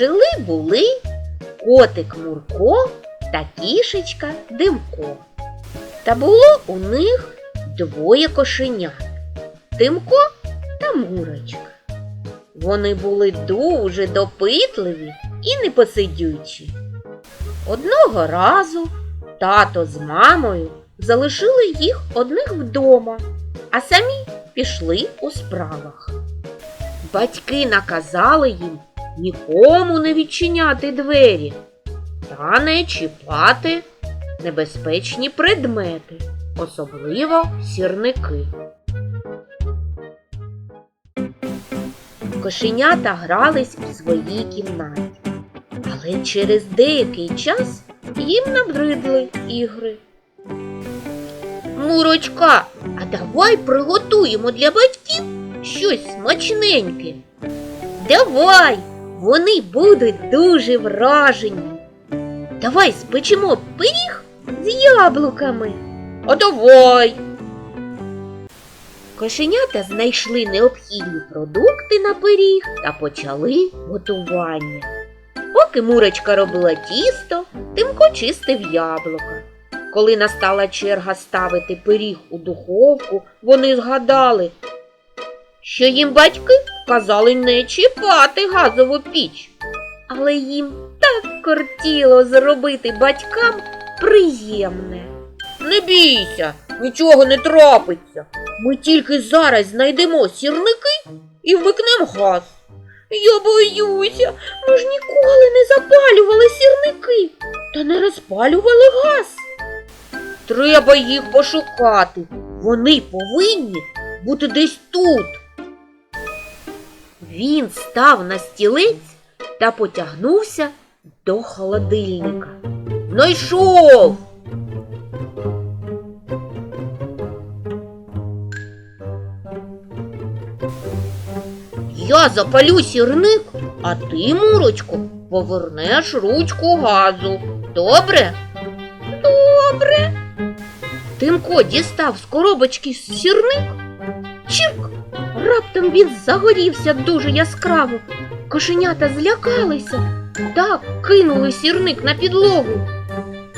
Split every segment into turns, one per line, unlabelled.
Жили були котик Мурко та кішечка Димко. Та було у них двоє кошенят Тимко та Мурочка. Вони були дуже допитливі і непосидючі. Одного разу тато з мамою залишили їх одних вдома, а самі пішли у справах. Батьки наказали їм нікому не відчиняти двері та не чіпати небезпечні предмети, особливо сірники. Кошенята грались у своїй кімнаті, але через деякий час їм набридли ігри. Мурочка, а давай приготуємо для батьків щось смачненьке. Давай, вони будуть дуже вражені. Давай спечемо пиріг з яблуками. А давай. Кошенята знайшли необхідні продукти на пиріг та почали готування. Поки Мурочка робила тісто, Тимко чистив яблука. Коли настала черга ставити пиріг у духовку, вони згадали, що їм батьки казали не чіпати газову піч. Але їм так кортіло зробити батькам приємне. Не бійся, нічого не трапиться. Ми тільки зараз знайдемо сірники і вмикнемо газ. Я боюся, ми ж ніколи не запалювали сірники та не розпалювали газ. Треба їх пошукати. Вони повинні бути десь тут. Він став на стілець та потягнувся до холодильника. Знайшов. Я запалю сірник, а ти, Мурочко, повернеш ручку газу. Добре? Добре. Тимко дістав з коробочки сірник. Чирк! Раптом він загорівся дуже яскраво. Кошенята злякалися та кинули сірник на підлогу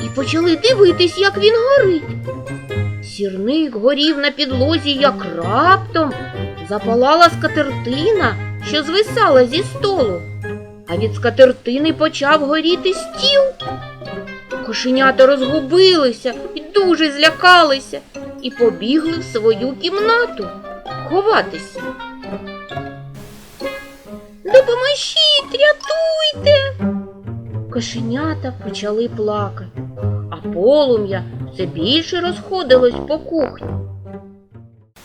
і почали дивитись, як він горить. Сірник горів на підлозі, як раптом запалала скатертина, що звисала зі столу, а від скатертини почав горіти стіл. Кошенята розгубилися і дуже злякалися і побігли в свою кімнату ховатися. Допоможіть, рятуйте. Кошенята почали плакати, а полум'я все більше розходилось по кухні.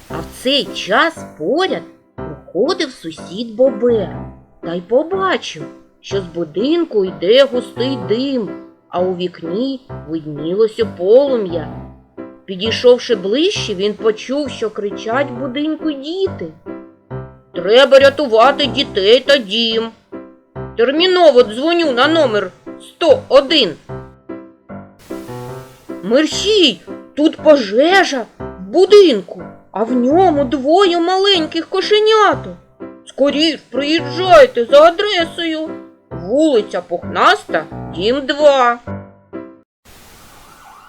А в цей час поряд проходив сусід Бобер та й побачив, що з будинку йде густий дим, а у вікні виднілося полум'я. Підійшовши ближче, він почув, що кричать в будинку діти. Треба рятувати дітей та дім. Терміново дзвоню на номер 101. Мерщій, тут пожежа в будинку, а в ньому двоє маленьких кошеняток. Скоріш приїжджайте за адресою. Вулиця Пухнаста, дім 2.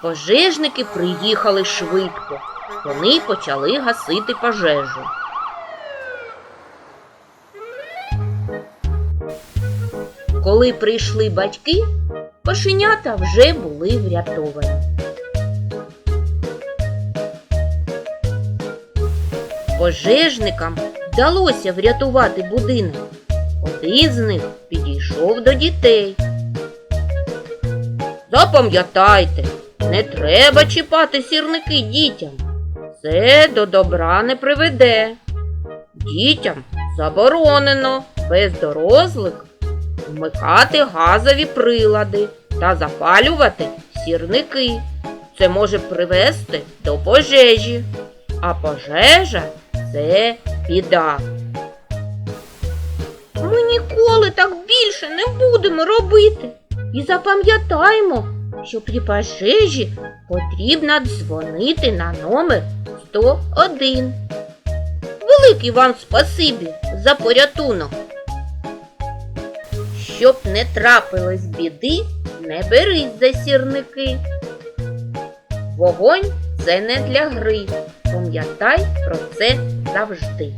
Пожежники приїхали швидко. Вони почали гасити пожежу. Коли прийшли батьки, кошенята вже були врятовані. Пожежникам вдалося врятувати будинок. Один з них підійшов до дітей. Запам'ятайте, не треба чіпати сірники дітям. Це до добра не приведе. Дітям заборонено без дорослих вмикати газові прилади та запалювати сірники. Це може привести до пожежі, а пожежа це біда. Ми ніколи так більше не будемо робити. І запам'ятаємо, що при пожежі потрібно дзвонити на номер 101. Великий вам спасибі за порятунок. Щоб не трапилось біди, не берись за сірники. Вогонь це не для гри. Пам'ятай про це завжди.